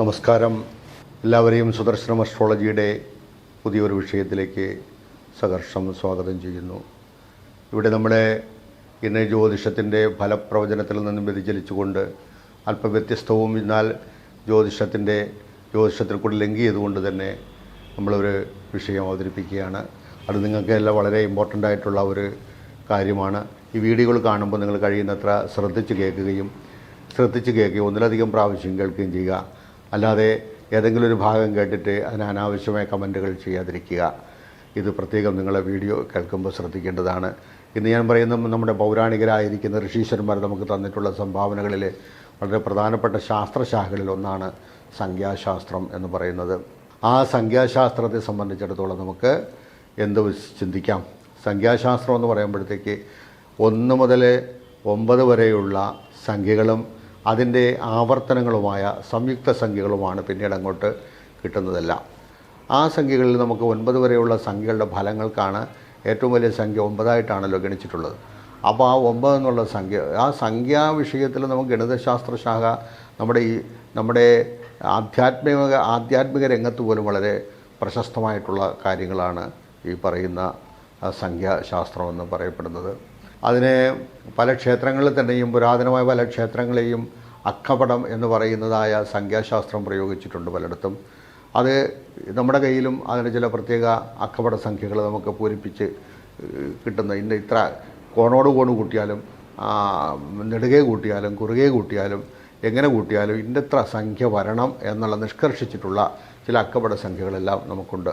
നമസ്കാരം. എല്ലാവരെയും സുദർശനം അസ്ട്രോളജിയുടെ പുതിയൊരു വിഷയത്തിലേക്ക് സഹർഷം സ്വാഗതം ചെയ്യുന്നു. ഇവിടെ നമ്മുടെ ഇന്ന് ജ്യോതിഷത്തിന്റെ ഫലപ്രവചനത്തിൽ നിന്നും വ്യതിചലിച്ചുകൊണ്ട് അല്പം വ്യത്യസ്തവും എന്നാൽ ജ്യോതിഷത്തിന്റെ ജ്യോതിഷത്തിൽ കൂടി ലിങ്ക് ചെയ്തുകൊണ്ട് തന്നെ നമ്മളൊരു വിഷയം അവതരിപ്പിക്കുകയാണ്. അത് നിങ്ങൾക്ക് എല്ലാം വളരെ ഇമ്പോർട്ടന്റ് ആയിട്ടുള്ള ഒരു കാര്യമാണ്. ഈ വീഡിയോകൾ കാണുമ്പോൾ നിങ്ങൾ കഴിയുന്നത്ര ശ്രദ്ധിച്ച് കേൾക്കുകയും ശ്രദ്ധിച്ച് കേൾക്കുകയും ഒന്നിലധികം പ്രാവശ്യം കേൾക്കുകയും ചെയ്യുക. അല്ലാതെ ഏതെങ്കിലും ഒരു ഭാഗം കേട്ടിട്ട് അതിന് അനാവശ്യമായ കമന്റുകൾ ചെയ്യാതിരിക്കുക. ഇത് പ്രത്യേകം നിങ്ങളെ വീഡിയോ കേൾക്കുമ്പോൾ ശ്രദ്ധിക്കേണ്ടതാണ്. ഇന്ന് ഞാൻ പറയുന്ന നമ്മുടെ പൗരാണികരായിരിക്കുന്ന ഋഷീശ്വരന്മാർ നമുക്ക് തന്നിട്ടുള്ള സംഭാവനകളിൽ വളരെ പ്രധാനപ്പെട്ട ശാസ്ത്രശാഖകളിൽ ഒന്നാണ് സംഖ്യാശാസ്ത്രം എന്ന് പറയുന്നത്. ആ സംഖ്യാശാസ്ത്രത്തെ സംബന്ധിച്ചിടത്തോളം നമുക്ക് എന്ത് ചിന്തിക്കാം? സംഖ്യാശാസ്ത്രം എന്ന് പറയുമ്പോഴത്തേക്ക് ഒന്ന് മുതൽ ഒമ്പത് വരെയുള്ള സംഖ്യകളും അതിന്റെ ആവർത്തനങ്ങളുമായ സംയുക്ത സംഖ്യകളുമാണ് പിന്നീട് അങ്ങോട്ട് കിട്ടുന്നതെല്ലാം. ആ സംഖ്യകളിൽ നമുക്ക് ഒൻപത് വരെയുള്ള സംഖ്യകളുടെ ഫലങ്ങൾക്കാണ് ഏറ്റവും വലിയ സംഖ്യ ഒമ്പതായിട്ടാണല്ലോ ഗണിച്ചിട്ടുള്ളത്. അപ്പോൾ ആ ഒമ്പത് എന്നുള്ള സംഖ്യ ആ സംഖ്യാ വിഷയത്തിൽ നമുക്ക് ഗണിതശാസ്ത്ര ശാഖ നമ്മുടെ ഈ നമ്മുടെ ആധ്യാത്മിക ആധ്യാത്മിക രംഗത്ത് പോലും വളരെ പ്രശസ്തമായിട്ടുള്ള കാര്യങ്ങളാണ് ഈ പറയുന്ന സംഖ്യാശാസ്ത്രമെന്ന് പറയപ്പെടുന്നത്. അതിനെ പല ക്ഷേത്രങ്ങളിൽ തന്നെയും പുരാതനമായ പല ക്ഷേത്രങ്ങളെയും അക്കപടം എന്ന് പറയുന്നതായ സംഖ്യാശാസ്ത്രം പ്രയോഗിച്ചിട്ടുണ്ട് പലയിടത്തും. അത് നമ്മുടെ കയ്യിലും അതിന് ചില പ്രത്യേക അക്കപട സംഖ്യകൾ നമുക്ക് പൂരിപ്പിച്ച് കിട്ടുന്ന ഇന്ന ഇത്ര കോണോട് കോണ് കൂട്ടിയാലും നെടുകെ കൂട്ടിയാലും കുറുകെ കൂട്ടിയാലും എങ്ങനെ കൂട്ടിയാലും ഇന്നത്ര സംഖ്യ വരണം എന്നുള്ള നിഷ്കർഷിച്ചിട്ടുള്ള ചില അക്കപട സംഖ്യകളെല്ലാം നമുക്കുണ്ട്.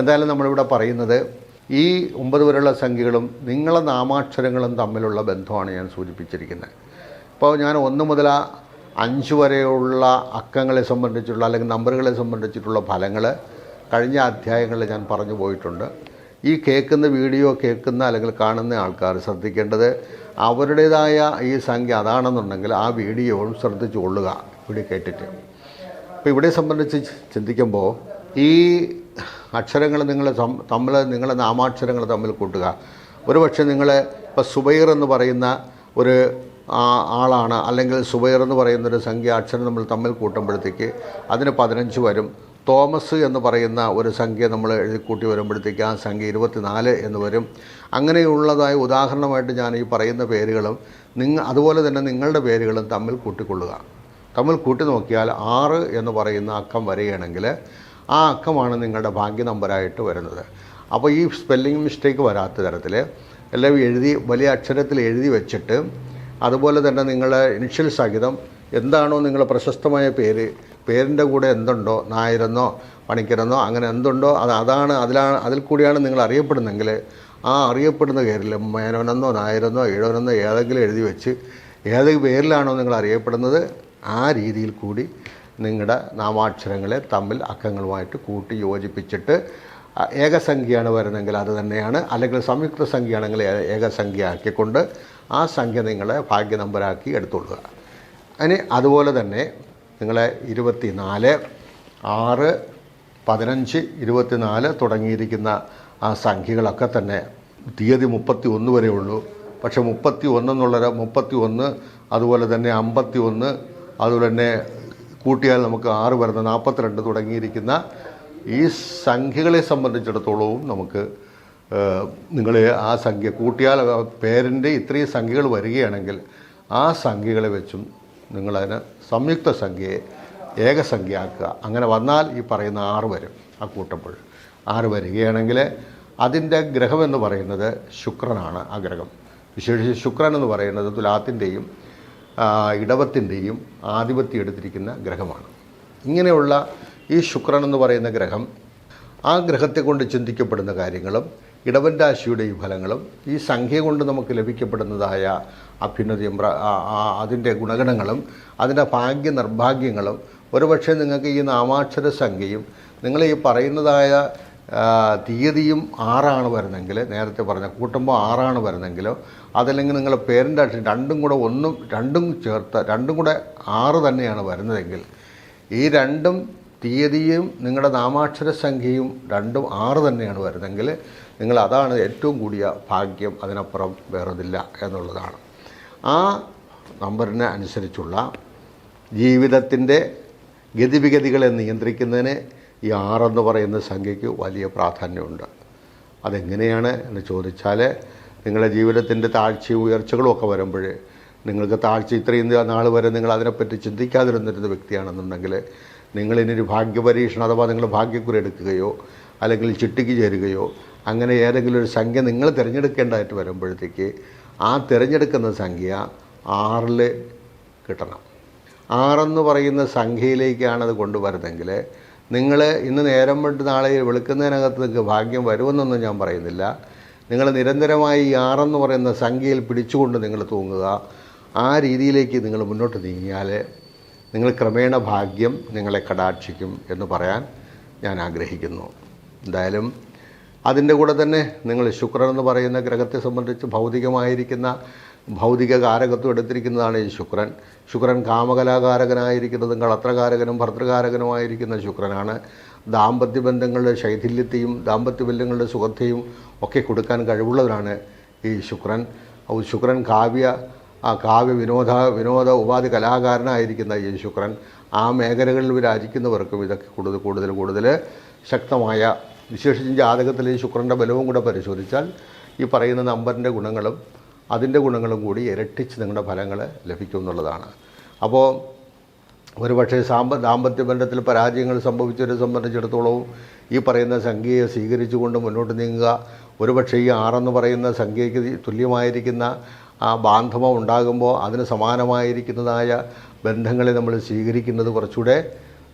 എന്തായാലും നമ്മളിവിടെ പറയുന്നത് ഈ ഒമ്പത് വരെയുള്ള സംഖ്യകളും നിങ്ങളെ നാമാക്ഷരങ്ങളും തമ്മിലുള്ള ബന്ധമാണ് ഞാൻ സൂചിപ്പിച്ചിരിക്കുന്നത്. ഇപ്പോൾ ഞാൻ ഒന്ന് മുതൽ അഞ്ച് വരെയുള്ള അക്കങ്ങളെ സംബന്ധിച്ചുള്ള അല്ലെങ്കിൽ നമ്പറുകളെ സംബന്ധിച്ചിട്ടുള്ള ഫലങ്ങൾ കഴിഞ്ഞ അധ്യായങ്ങളിൽ ഞാൻ പറഞ്ഞു പോയിട്ടുണ്ട്. ഈ കേൾക്കുന്ന വീഡിയോ കേൾക്കുന്ന അല്ലെങ്കിൽ കാണുന്ന ആൾക്കാർ ശ്രദ്ധിക്കേണ്ടത് അവരുടേതായ ഈ സംഖ്യ അതാണെന്നുണ്ടെങ്കിൽ ആ വീഡിയോയും ശ്രദ്ധിച്ചു കൊള്ളുക. ഇവിടെ കേട്ടിട്ട്. അപ്പോൾ ഇവിടെ സംബന്ധിച്ച് ചിന്തിക്കുമ്പോൾ ഈ അക്ഷരങ്ങൾ നിങ്ങൾ തമ്മിൽ നിങ്ങളെ നാമാക്ഷരങ്ങൾ തമ്മിൽ കൂട്ടുക. ഒരു പക്ഷേ നിങ്ങൾ ഇപ്പോൾ സുബൈർ എന്ന് പറയുന്ന ഒരു ആളാണ് അല്ലെങ്കിൽ സുബൈർ എന്ന് പറയുന്ന ഒരു സംഖ്യ അക്ഷരം നമ്മൾ തമ്മിൽ കൂട്ടുമ്പോഴത്തേക്ക് അതിന് പതിനഞ്ച് വരും. തോമസ് എന്ന് പറയുന്ന ഒരു സംഖ്യ നമ്മൾ എഴുതി കൂട്ടി വരുമ്പോഴത്തേക്ക് ആ സംഖ്യ ഇരുപത്തിനാല് എന്ന് വരും. അങ്ങനെയുള്ളതായ ഉദാഹരണമായിട്ട് ഞാൻ ഈ പറയുന്ന പേരുകളും നിങ്ങൾ അതുപോലെ തന്നെ നിങ്ങളുടെ പേരുകളും തമ്മിൽ കൂട്ടിക്കൊള്ളുക. തമ്മിൽ കൂട്ടി നോക്കിയാൽ ആറ് എന്ന് പറയുന്ന അക്കം വരികയാണെങ്കിൽ ആ അക്കമാണ് നിങ്ങളുടെ ഭാഗ്യ നമ്പറായിട്ട് വരുന്നത്. അപ്പോൾ ഈ സ്പെല്ലിംഗ് മിസ്റ്റേക്ക് വരാത്ത തരത്തിൽ എല്ലാം എഴുതി വലിയ അക്ഷരത്തിൽ എഴുതി വെച്ചിട്ട് അതുപോലെ തന്നെ നിങ്ങളുടെ ഇനിഷ്യൽ സഹിതം എന്താണോ നിങ്ങളുടെ പ്രശസ്തമായ പേര് പേരിന്റെ കൂടെ എന്തുണ്ടോ നായരെന്നോ പണിക്കരെന്നോ അങ്ങനെ എന്തുണ്ടോ അത് അതാണ് അതിലാണ് അതിൽ കൂടിയാണ് നിങ്ങൾ അറിയപ്പെടുന്നെങ്കിൽ ആ അറിയപ്പെടുന്ന പേരിൽ മേനോനെന്നോ നായരെന്നോ ഈഴവനെന്നോ ഏതെങ്കിലും എഴുതി വെച്ച് ഏത് പേരിലാണോ നിങ്ങൾ അറിയപ്പെടുന്നത് ആ രീതിയിൽ കൂടി നിങ്ങളുടെ നാമാക്ഷരങ്ങളെ തമ്മിൽ അക്കങ്ങളുമായിട്ട് കൂട്ടി യോജിപ്പിച്ചിട്ട് ഏകസംഖ്യയാണ് വരുന്നതെങ്കിൽ അത് തന്നെയാണ്. അല്ലെങ്കിൽ സംയുക്ത സംഖ്യയാണെങ്കിൽ ഏകസംഖ്യ ആക്കിക്കൊണ്ട് ആ സംഖ്യ നിങ്ങളെ ഭാഗ്യ നമ്പറാക്കി എടുത്തുകൊള്ളുക. ഇനി അതുപോലെ തന്നെ നിങ്ങളെ ഇരുപത്തി നാല് ആറ് പതിനഞ്ച് ഇരുപത്തിനാല് തുടങ്ങിയിരിക്കുന്ന ആ സംഖ്യകളൊക്കെ തന്നെ തീയതി മുപ്പത്തി ഒന്ന് വരെ ഉള്ളൂ. പക്ഷേ മുപ്പത്തി ഒന്നെന്നുള്ളത് മുപ്പത്തി ഒന്ന് അതുപോലെ തന്നെ അമ്പത്തി ഒന്ന് അതുപോലെ തന്നെ കൂട്ടിയാൽ നമുക്ക് ആറ് വരുന്ന നാൽപ്പത്തിരണ്ട് തുടങ്ങിയിരിക്കുന്ന ഈ സംഖ്യകളെ സംബന്ധിച്ചിടത്തോളവും നമുക്ക് നിങ്ങൾ ആ സംഖ്യ കൂട്ടിയാൽ പേരിന്റെ ഇത്രയും സംഖ്യകൾ വരികയാണെങ്കിൽ ആ സംഖ്യകളെ വെച്ചും നിങ്ങളതിന് സംയുക്ത സംഖ്യയെ ഏകസംഖ്യയാക്കുക അങ്ങനെ വന്നാൽ ഈ പറയുന്ന ആറ് വരും ആ കൂട്ടപ്പോൾ. ആറ് വരികയാണെങ്കിൽ അതിന്റെ ഗ്രഹമെന്ന് പറയുന്നത് ശുക്രനാണ് ആ ഗ്രഹം. വിശേഷിച്ച് ശുക്രൻ എന്ന് പറയുന്നത് തുലാത്തിന്റെയും ഇടവത്തിന്റെയും ആധിപത്യം എടുത്തിരിക്കുന്ന ഗ്രഹമാണ്. ഇങ്ങനെയുള്ള ഈ ശുക്രൻ എന്ന് പറയുന്ന ഗ്രഹം ആ ഗ്രഹത്തെ കൊണ്ട് ചിന്തിക്കപ്പെടുന്ന കാര്യങ്ങളും ഇടവൻ രാശിയുടെ ഈ ഫലങ്ങളും ഈ സംഖ്യ കൊണ്ട് നമുക്ക് ലഭിക്കപ്പെടുന്നതായ അഭ്യുന്നതിയും അതിന്റെ ഗുണഗണങ്ങളും അതിന്റെ ഭാഗ്യ നിർഭാഗ്യങ്ങളും ഒരുപക്ഷെ നിങ്ങൾക്ക് ഈ നാമാക്ഷര സംഖ്യയും നിങ്ങൾ ഈ പറയുന്നതായ തീയതിയും ആറാണ് വരുന്നെങ്കിൽ നേരത്തെ പറഞ്ഞ കൂട്ടുമ്പോൾ ആറാണ് വരുന്നെങ്കിലോ അതല്ലെങ്കിൽ നിങ്ങളുടെ പേരന്റ് അക്ഷരം രണ്ടും കൂടെ ഒന്നും രണ്ടും ചേർത്ത് രണ്ടും കൂടെ ആറ് തന്നെയാണ് വരുന്നതെങ്കിൽ ഈ രണ്ടും തീയതിയും നിങ്ങളുടെ നാമാക്ഷര സംഖ്യയും രണ്ടും ആറ് തന്നെയാണ് വരുന്നതെങ്കിൽ നിങ്ങൾ അതാണ് ഏറ്റവും കൂടിയ ഭാഗ്യം അതിനപ്പുറം വേറൊന്നില്ല എന്നുള്ളതാണ്. ആ നമ്പറിനെ അനുസരിച്ചുള്ള ജീവിതത്തിന്റെ ഗതിവിഗതികളെ നിയന്ത്രിക്കുന്നതിന് ഈ ആറെന്ന് പറയുന്ന സംഖ്യയ്ക്ക് വലിയ പ്രാധാന്യമുണ്ട്. അതെങ്ങനെയാണ് എന്ന് ചോദിച്ചാൽ നിങ്ങളുടെ ജീവിതത്തിന്റെ താഴ്ചയും ഉയർച്ചകളും ഒക്കെ വരുമ്പോൾ നിങ്ങൾക്ക് താഴ്ച ഇത്രയും നാൾ വരെ നിങ്ങൾ അതിനെപ്പറ്റി ചിന്തിക്കാതിരുന്നിരുന്ന വ്യക്തിയാണെന്നുണ്ടെങ്കിൽ നിങ്ങളിനൊരു ഭാഗ്യപരീക്ഷണം അഥവാ നിങ്ങൾ ഭാഗ്യക്കുറി എടുക്കുകയോ അല്ലെങ്കിൽ ചിട്ടിക്ക് ചേരുകയോ അങ്ങനെ ഏതെങ്കിലും ഒരു സംഖ്യ നിങ്ങൾ തിരഞ്ഞെടുക്കേണ്ടതായിട്ട് വരുമ്പോഴത്തേക്ക് ആ തിരഞ്ഞെടുക്കുന്ന സംഖ്യ ആറിൽ കിട്ടണം. ആറെന്ന് പറയുന്ന സംഖ്യയിലേക്കാണ് അത് കൊണ്ടുവരുന്നതെങ്കിൽ നിങ്ങൾ ഇന്ന് നേരം വിട്ട് നാളെ വെളുക്കുന്നതിനകത്ത് നിങ്ങൾക്ക് ഭാഗ്യം വരുമെന്നൊന്നും ഞാൻ പറയുന്നില്ല. നിങ്ങൾ നിരന്തരമായി ഈ ആറെന്ന് പറയുന്ന സംഖ്യയിൽ പിടിച്ചുകൊണ്ട് നിങ്ങൾ തൂങ്ങുക. ആ രീതിയിലേക്ക് നിങ്ങൾ മുന്നോട്ട് നീങ്ങിയാൽ നിങ്ങൾ ക്രമേണ ഭാഗ്യം നിങ്ങളെ കടാക്ഷിക്കും എന്ന് പറയാൻ ഞാൻ ആഗ്രഹിക്കുന്നു. എന്തായാലും അതിന്റെ കൂടെ തന്നെ നിങ്ങൾ ശുക്രൻ എന്ന് പറയുന്ന ഗ്രഹത്തെ സംബന്ധിച്ച് ഭൗതികമായിരിക്കുന്ന ഭൗതിക കാരകത്വം എടുത്തിരിക്കുന്നതാണ് ഈ ശുക്രൻ. ശുക്രൻ കാമകലാകാരകനായിരിക്കുന്നതും കളത്രകാരകനും ഭർത്തൃകാരകനുമായിരിക്കുന്ന ശുക്രനാണ്. ദാമ്പത്യ ബന്ധങ്ങളുടെ ശൈഥില്യത്തെയും ദാമ്പത്യ ബന്ധങ്ങളുടെ സുഖത്തെയും ഒക്കെ കൊടുക്കാൻ കഴിവുള്ളവരാണ് ഈ ശുക്രൻ. ശുക്രൻ കാവ്യ കാവ്യ വിനോദ വിനോദ ഉപാധി കലാകാരനായിരിക്കുന്ന ഈ ശുക്രൻ. ആ മേഖലകളിൽ വിരാജിക്കുന്നവർക്കും ഇതൊക്കെ കൂടുതൽ കൂടുതൽ കൂടുതൽ ശക്തമായ വിശേഷിച്ചും ജാതകത്തിൽ ഈ ശുക്രന്റെ ബലവും കൂടെ പരിശോധിച്ചാൽ ഈ പറയുന്ന നമ്പറിന്റെ ഗുണങ്ങളും അതിന്റെ ഗുണങ്ങളും കൂടി ഇരട്ടിച്ച് നിങ്ങളുടെ ഫലങ്ങൾ ലഭിക്കും എന്നുള്ളതാണ് അപ്പോൾ ഒരുപക്ഷെ സാമ്പ ദാമ്പത്യ ബന്ധത്തിൽ പരാജയങ്ങൾ സംഭവിച്ചവരെ സംബന്ധിച്ചിടത്തോളവും ഈ പറയുന്ന സംഖ്യയെ സ്വീകരിച്ചുകൊണ്ട് മുന്നോട്ട് നീങ്ങുക ഒരുപക്ഷെ ഈ ആറെന്ന് പറയുന്ന സംഖ്യയ്ക്ക് തുല്യമായിരിക്കുന്ന ആ ബാന്ധവം ഉണ്ടാകുമ്പോൾ അതിന് സമാനമായിരിക്കുന്നതായ ബന്ധങ്ങളെ നമ്മൾ സ്വീകരിക്കുന്നത് കുറച്ചുകൂടെ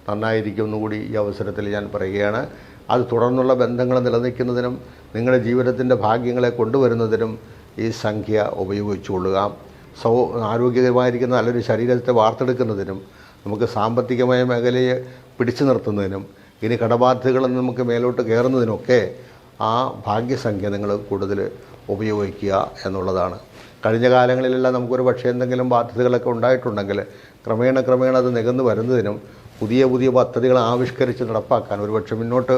നന്നായിരിക്കും എന്നുകൂടി ഈ അവസരത്തിൽ ഞാൻ പറയുകയാണ്. അത് തുടർന്നുള്ള ബന്ധങ്ങൾ നിലനിൽക്കുന്നതിനും നിങ്ങളുടെ ജീവിതത്തിന്റെ ഭാഗ്യങ്ങളെ കൊണ്ടുവരുന്നതിനും ഈ സംഖ്യ ഉപയോഗിച്ചുകൊള്ളുക. സൗ ആരോഗ്യകരമായിരിക്കുന്ന നല്ലൊരു ശരീരത്തെ വാർത്തെടുക്കുന്നതിനും നമുക്ക് സാമ്പത്തികമായ മേഖലയെ പിടിച്ചു നിർത്തുന്നതിനും ഇനി കടബാധ്യതകളിൽ നമുക്ക് മേലോട്ട് കയറുന്നതിനൊക്കെ ആ ഭാഗ്യസംഖ്യ നിങ്ങൾ കൂടുതൽ ഉപയോഗിക്കുക എന്നുള്ളതാണ്. കഴിഞ്ഞ കാലങ്ങളിലെല്ലാം നമുക്കൊരു പക്ഷേ എന്തെങ്കിലും ബാധ്യതകളൊക്കെ ഉണ്ടായിട്ടുണ്ടെങ്കിൽ ക്രമേണ ക്രമേണ അത് നികന്നു വരുന്നതിനും പുതിയ പുതിയ പദ്ധതികൾ ആവിഷ്കരിച്ച് നടപ്പാക്കാൻ ഒരുപക്ഷെ മുന്നോട്ട്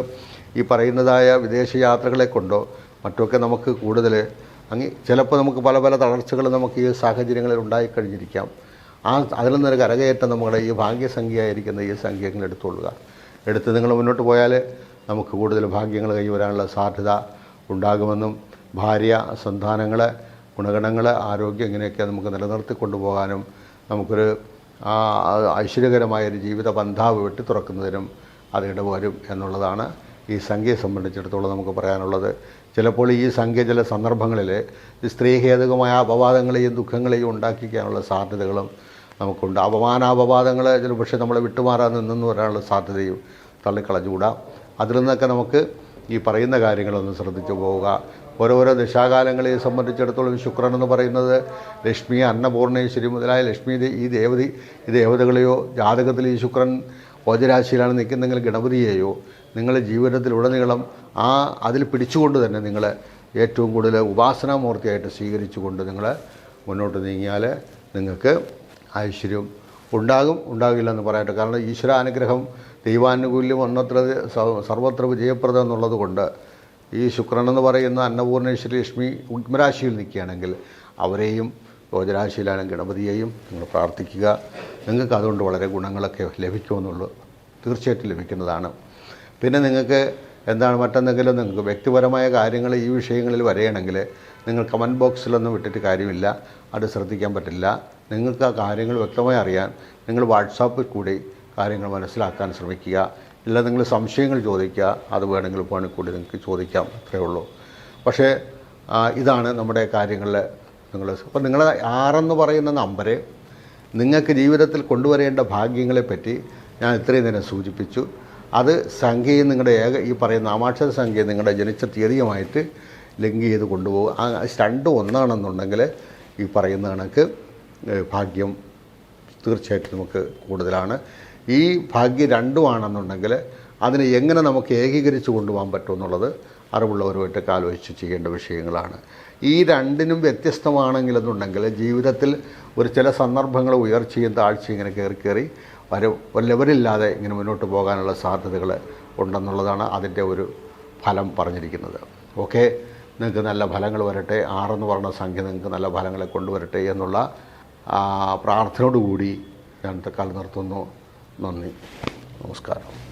ഈ പറയുന്നതായ വിദേശ യാത്രകളെ കൊണ്ടോ മറ്റൊക്കെ നമുക്ക് കൂടുതൽ അങ്ങ് ചിലപ്പോൾ നമുക്ക് പല പല തളർച്ചകൾ നമുക്ക് ഈ സാഹചര്യങ്ങളിൽ ഉണ്ടായിക്കഴിഞ്ഞിരിക്കാം. ആ അതിൽ നിന്നൊരു കരകയറ്റം നമ്മുടെ ഈ ഭാഗ്യസംഖ്യയായിരിക്കുന്ന ഈ സംഖ്യകൾ എടുത്തുകൊള്ളുക. എടുത്ത് നിങ്ങൾ മുന്നോട്ട് പോയാൽ നമുക്ക് കൂടുതൽ ഭാഗ്യങ്ങൾ കൈവരാനുള്ള സാധ്യത ഉണ്ടാകുമെന്നും ഭാര്യ സന്താനങ്ങൾ ഗുണഗണങ്ങൾ ആരോഗ്യം ഇങ്ങനെയൊക്കെ നമുക്ക് നിലനിർത്തി കൊണ്ടുപോകാനും നമുക്കൊരു ഐശ്വര്യകരമായൊരു ജീവിത പന്ഥാവ് വെട്ടിത്തുറക്കുന്നതിനും അത് ഇടവരും എന്നുള്ളതാണ് ഈ സംഖ്യയെ സംബന്ധിച്ചിടത്തോളം നമുക്ക് പറയാനുള്ളത്. ചിലപ്പോൾ ഈ സംഖ്യ ചില സന്ദർഭങ്ങളിൽ സ്ത്രീഹേതുകമായ അപവാദങ്ങളെയും ദുഃഖങ്ങളെയും ഉണ്ടാക്കിക്കാനുള്ള സാധ്യതകളും നമുക്കുണ്ട്. അപമാനാപവാദങ്ങൾ ചില പക്ഷേ നമ്മളെ വിട്ടുമാറാൻ നിന്നെന്ന് വരാനുള്ള സാധ്യതയും തള്ളിക്കളഞ്ഞുകൂടാം. അതിൽ നിന്നൊക്കെ നമുക്ക് ഈ പറയുന്ന കാര്യങ്ങളൊന്ന് ശ്രദ്ധിച്ചു പോവുക. ഓരോരോ ദശാകാലങ്ങളെ സംബന്ധിച്ചിടത്തോളം ശുക്രൻ എന്ന് പറയുന്നത് ലക്ഷ്മി അന്നപൂർണേശ്വരി മുതലായ ലക്ഷ്മി ഈ ദേവതി ഈ ദേവതകളെയോ ജാതകത്തിൽ ഈ ശുക്രൻ ഓജരാശിയിലാണ് നിൽക്കുന്നതെങ്കിൽ ഗണപതിയെയോ നിങ്ങളുടെ ജീവിതത്തിലുടനീളം ആ അതിൽ പിടിച്ചുകൊണ്ട് തന്നെ നിങ്ങൾ ഏറ്റവും കൂടുതൽ ഉപാസനാമൂർത്തിയായിട്ട് സ്വീകരിച്ചുകൊണ്ട് നിങ്ങൾ മുന്നോട്ട് നീങ്ങിയാൽ നിങ്ങൾക്ക് ഐശ്വര്യം ഉണ്ടാകും ഉണ്ടാകില്ല എന്ന് പറയട്ടെ കാരണം ഈശ്വരാനുഗ്രഹം ദൈവാനുകൂല്യം ഒന്നത്ര സർവത്ര വിജയപ്രദം എന്നുള്ളത് കൊണ്ട് ഈ ശുക്രൻ എന്ന് പറയുന്ന അന്നപൂർണേശ്വരി ലക്ഷ്മി ഉഗ്മരാശിയിൽ നിൽക്കുകയാണെങ്കിൽ അവരെയും യോജരാശിയിലാണ് ഗണപതിയെയും നിങ്ങൾ പ്രാർത്ഥിക്കുക. നിങ്ങൾക്ക് അതുകൊണ്ട് വളരെ ഗുണങ്ങളൊക്കെ ലഭിക്കുമെന്നുള്ളൂ. തീർച്ചയായിട്ടും ലഭിക്കുന്നതാണ്. പിന്നെ നിങ്ങൾക്ക് എന്താണ് മറ്റെന്തെങ്കിലും നിങ്ങൾക്ക് വ്യക്തിപരമായ കാര്യങ്ങൾ ഈ വിഷയങ്ങളിൽ വരികയാണെങ്കിൽ നിങ്ങൾ കമന്റ് ബോക്സിലൊന്നും വിട്ടിട്ട് കാര്യമില്ല. അത് ശ്രദ്ധിക്കാൻ പറ്റില്ല. നിങ്ങൾക്ക് ആ കാര്യങ്ങൾ വ്യക്തമായി അറിയാൻ നിങ്ങൾ വാട്സാപ്പിൽ കൂടി കാര്യങ്ങൾ മനസ്സിലാക്കാൻ ശ്രമിക്കുക. ഇല്ല നിങ്ങൾ സംശയങ്ങൾ ചോദിക്കുക. അത് വേണമെങ്കിൽ ഫോണിൽ കൂടി നിങ്ങൾക്ക് ചോദിക്കാം. അത്രയേ ഉള്ളൂ. പക്ഷേ ഇതാണ് നമ്മുടെ കാര്യങ്ങളിൽ നിങ്ങൾ അപ്പോൾ നിങ്ങൾ ആറെന്ന് പറയുന്ന നമ്പര് നിങ്ങൾക്ക് ജീവിതത്തിൽ കൊണ്ടുവരേണ്ട ഭാഗ്യങ്ങളെപ്പറ്റി ഞാൻ ഇത്രയും നേരം സൂചിപ്പിച്ചു. അത് സംഖ്യയും നിങ്ങളുടെ ഏക ഈ പറയുന്ന നാമാക്ഷര സംഖ്യ നിങ്ങളുടെ ജനിച്ച തീയതിയുമായിട്ട് ലിങ്ക് ചെയ്ത് കൊണ്ടുപോകും ആ രണ്ടും ഒന്നാണെന്നുണ്ടെങ്കിൽ ഈ പറയുന്ന കണക്ക് ഭാഗ്യം തീർച്ചയായിട്ടും നമുക്ക് കൂടുതലാണ്. ഈ ഭാഗ്യം രണ്ടുമാണെന്നുണ്ടെങ്കിൽ അതിനെ എങ്ങനെ നമുക്ക് ഏകീകരിച്ച് കൊണ്ടുപോകാൻ പറ്റുമെന്നുള്ളത് അറിവുള്ളവരുമായിട്ടൊക്കെ ആലോചിച്ച് ചെയ്യേണ്ട വിഷയങ്ങളാണ്. ഈ രണ്ടിനും വ്യത്യസ്തമാണെങ്കിലെന്നുണ്ടെങ്കിൽ ജീവിതത്തിൽ ഒരു ചില സന്ദർഭങ്ങൾ ഉയർച്ചയും താഴ്ചയും ഇങ്ങനെ കയറി കയറി വര വല്ലവരില്ലാതെ ഇങ്ങനെ മുന്നോട്ട് പോകാനുള്ള സാധ്യതകൾ ഉണ്ടെന്നുള്ളതാണ് അതിന്റെ ഒരു ഫലം പറഞ്ഞിരിക്കുന്നത്. ഓക്കെ നിങ്ങൾക്ക് നല്ല ഫലങ്ങൾ വരട്ടെ ആറെന്ന് പറഞ്ഞ സംഖ്യ നിങ്ങൾക്ക് നല്ല ഫലങ്ങളെ കൊണ്ടുവരട്ടെ എന്നുള്ള പ്രാർത്ഥനയോടുകൂടി ഞാൻ തക്കാലം നിർത്തുന്നു. നന്ദി. നമസ്കാരം.